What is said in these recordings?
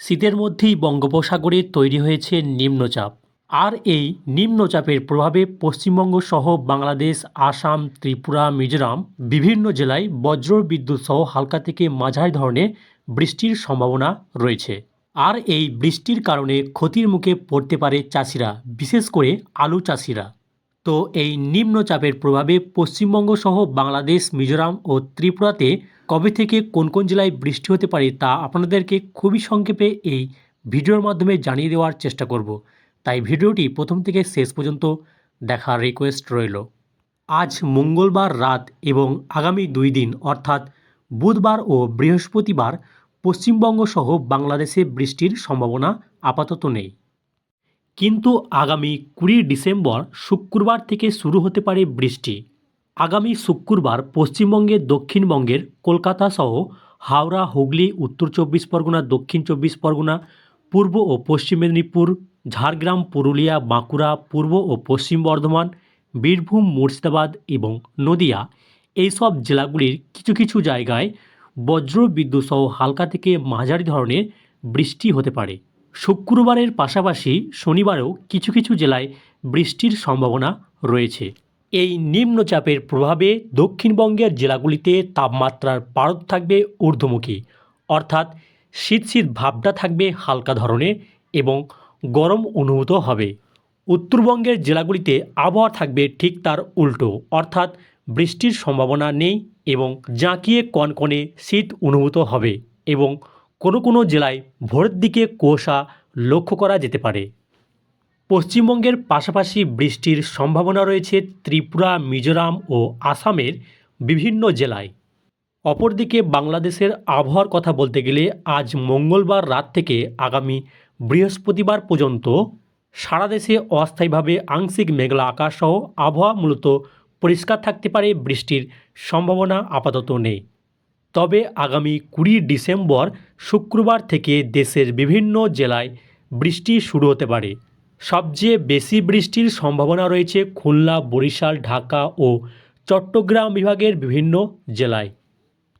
শীতের মধ্যেই বঙ্গোপসাগরে তৈরি হয়েছে নিম্নচাপ। আর এই নিম্নচাপের প্রভাবে পশ্চিমবঙ্গ সহ বাংলাদেশ, আসাম, ত্রিপুরা, মিজোরাম বিভিন্ন জেলায় বজ্র বিদ্যুৎ সহ হালকা থেকে মাঝারি ধরনের বৃষ্টির সম্ভাবনা রয়েছে। আর এই বৃষ্টির কারণে ক্ষতির মুখে পড়তে পারে চাষিরা, বিশেষ করে আলু চাষিরা। তো এই নিম্নচাপের প্রভাবে পশ্চিমবঙ্গ সহ বাংলাদেশ, মিজোরাম ও ত্রিপুরাতে কবে থেকে কোন কোন জেলায় বৃষ্টি হতে পারে তা আপনাদেরকে খুবই সংক্ষেপে এই ভিডিওর মাধ্যমে জানিয়ে দেওয়ার চেষ্টা করব। তাই ভিডিওটি প্রথম থেকে শেষ পর্যন্ত দেখার রিকোয়েস্ট রইল। আজ মঙ্গলবার রাত এবং আগামী দুই দিন, অর্থাৎ বুধবার ও বৃহস্পতিবার, পশ্চিমবঙ্গ সহ বাংলাদেশে বৃষ্টির সম্ভাবনা আপাতত নেই। কিন্তু আগামী কুড়ি ডিসেম্বর শুক্রবার থেকে শুরু হতে পারে বৃষ্টি। আগামী শুক্রবার পশ্চিমবঙ্গের দক্ষিণবঙ্গের কলকাতা সহ হাওড়া, হুগলি, উত্তর চব্বিশ পরগনা, দক্ষিণ চব্বিশ পরগনা, পূর্ব ও পশ্চিম মেদিনীপুর, ঝাড়গ্রাম, পুরুলিয়া, বাঁকুড়া, পূর্ব ও পশ্চিম বর্ধমান, বীরভূম, মুর্শিদাবাদ এবং নদিয়া এইসব জেলাগুলির কিছু কিছু জায়গায় বজ্র বিদ্যুৎ সহ হালকা থেকে মাঝারি ধরনের বৃষ্টি হতে পারে। শুক্রবারের পাশাপাশি শনিবারেও কিছু কিছু জেলায় বৃষ্টির সম্ভাবনা রয়েছে। এই নিম্নচাপের প্রভাবে দক্ষিণবঙ্গের জেলাগুলিতে তাপমাত্রার পারদ থাকবে ঊর্ধ্বমুখী, অর্থাৎ শীত শীত ভাবটা থাকবে হালকা ধরনের এবং গরম অনুভূত হবে। উত্তরবঙ্গের জেলাগুলিতে আবহাওয়া থাকবে ঠিক তার উল্টো, অর্থাৎ বৃষ্টির সম্ভাবনা নেই এবং জাঁকিয়ে কনকনে শীত অনুভূত হবে এবং কোনো কোনো জেলায় ভোরের দিকে কুয়াশা লক্ষ্য করা যেতে পারে। পশ্চিমবঙ্গের পাশাপাশি বৃষ্টির সম্ভাবনা রয়েছে ত্রিপুরা, মিজোরাম ও আসামের বিভিন্ন জেলায়। অপরদিকে বাংলাদেশের আবহাওয়ার কথা বলতে গেলে আজ মঙ্গলবার রাত থেকে আগামী বৃহস্পতিবার পর্যন্ত সারা দেশে অস্থায়ীভাবে আংশিক মেঘলা আকাশ সহ আবহাওয়া মূলত পরিষ্কার থাকতে পারে, বৃষ্টির সম্ভাবনা আপাতত নেই। তবে আগামী কুড়ি ডিসেম্বর শুক্রবার থেকে দেশের বিভিন্ন জেলায় বৃষ্টি শুরু হতে পারে। সবচেয়ে বেশি বৃষ্টির সম্ভাবনা রয়েছে খুলনা, বরিশাল, ঢাকা ও চট্টগ্রাম বিভাগের বিভিন্ন জেলায়।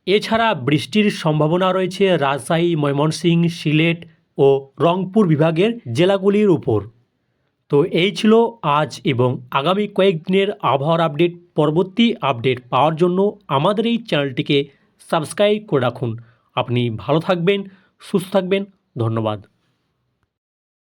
এছাড়া বৃষ্টির সম্ভাবনা রয়েছে রাজশাহী, ময়মনসিংহ, সিলেট ও রংপুর বিভাগের জেলাগুলির উপর। তো এই ছিল আজ এবং আগামী কয়েকদিনের আবহাওয়ার আপডেট। পরবর্তী আপডেট পাওয়ার জন্য আমাদের এই চ্যানেলটিকে সাবস্ক্রাইব করে রাখুন। আপনি ভালো থাকবেন, সুস্থ থাকবেন। ধন্যবাদ।